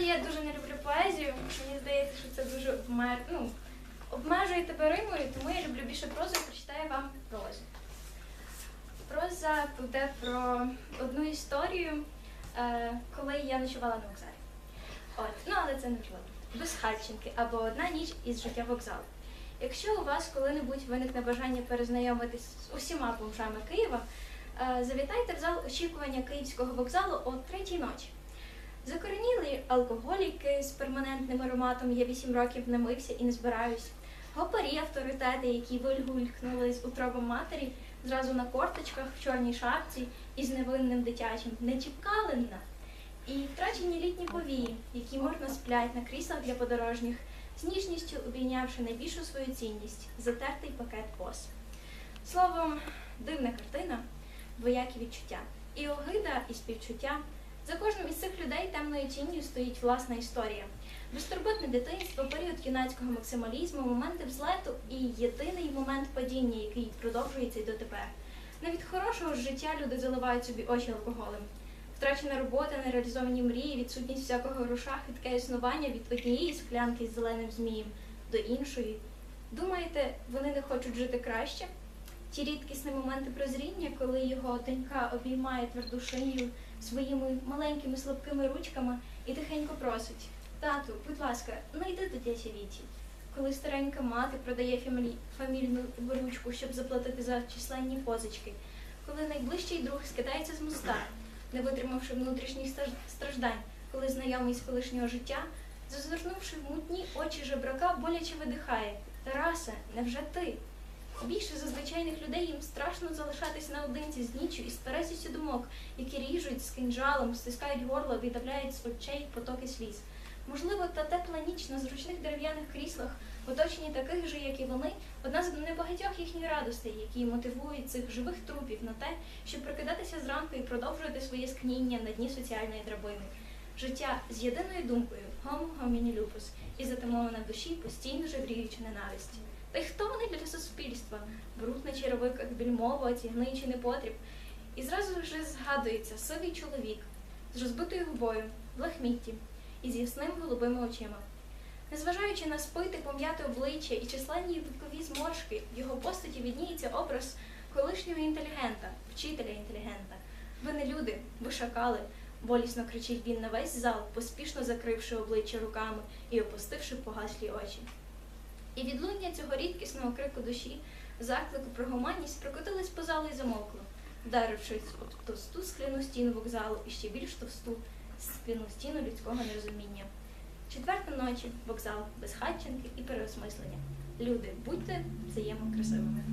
Насправді я дуже не люблю поезію. Мені здається, що це дуже обмер... ну, обмежує тебе римою, тому я люблю більше прозу і прочитаю вам прозу. Проза буде про одну історію, е, коли я ночувала на вокзалі. От, ну але це не важливо. Без Безхатченки або одна ніч із життя вокзалу. Якщо у вас коли-небудь виникне бажання перезнайомитись з усіма бомжами Києва, е, завітайте в зал очікування київського вокзалу о третій ночі. Закоренілі алкоголіки з перманентним ароматом я вісім років не мився і не збираюсь. Гопарі авторитети, які вильгулькнули з утробом матері, зразу на корточках в чорній шапці і з невинним дитячим, не чіпкали на. І втрачені літні повії, які можна сплять на кріслах для подорожніх, з ніжністю обійнявши найбільшу свою цінність затертий пакет пос. Словом, дивна картина, двоякі відчуття. І огида, і співчуття. За кожним із цих людей темною тінню стоїть власна історія. Безтурботне дитинство, період юнацького максималізму, моменти взлету і єдиний момент падіння, який продовжується й дотепер. Навіть хорошого життя люди заливають собі очі алкоголем. Втрачена робота, нереалізовані мрії, відсутність всякого гроша, хитке існування від однієї склянки з зеленим змієм до іншої. Думаєте, вони не хочуть жити краще? Ті рідкісні моменти прозріння, коли його донька обіймає тверду шию своїми маленькими слабкими ручками і тихенько просить: Тату, будь ласка, не йди до дяді Віті. Коли старенька мати продає фамілі... фамільну борючку, щоб заплатити за численні позички, коли найближчий друг скидається з моста, не витримавши внутрішніх страждань, коли знайомий з колишнього життя, зазирнувши в мутні очі жебрака, боляче видихає. Тарасе, невже ти? Більше за звичайних людей їм страшно залишатись наодинці з ніччю і з думок, які ріжуть з кинджалом, стискають горло, видавляють з очей потоки сліз. Можливо, та тепла ніч на зручних дерев'яних кріслах, оточені таких же, як і вони, одна з небагатьох їхніх радостей, які мотивують цих живих трупів на те, щоб прокидатися зранку і продовжувати своє скніння на дні соціальної драбини. Життя з єдиною думкою homini lupus і затамована в душі, постійно жевріючи ненависті. Та й хто вони для суспільства? Бруд на черевиках, більмово, тягничий непотріб. І зразу вже згадується сивий чоловік з розбитою губою, в лахмітті і з ясним голубими очима. Незважаючи на спити, пом'яте обличчя і численні вікові зморшки, в його постаті відніється образ колишнього інтелігента, вчителя інтелігента. Ви не люди, ви шакали, болісно кричить він на весь зал, поспішно закривши обличчя руками і опустивши погаслі очі. І відлуння цього рідкісного крику душі, заклику про гуманність прокотилось по залу і замовкло, вдарившись у товсту скляну стіну вокзалу і ще більш товсту скляну стіну людського нерозуміння. Четверта ночі, вокзал, без хатченки і переосмислення. Люди, будьте взаємно красивими.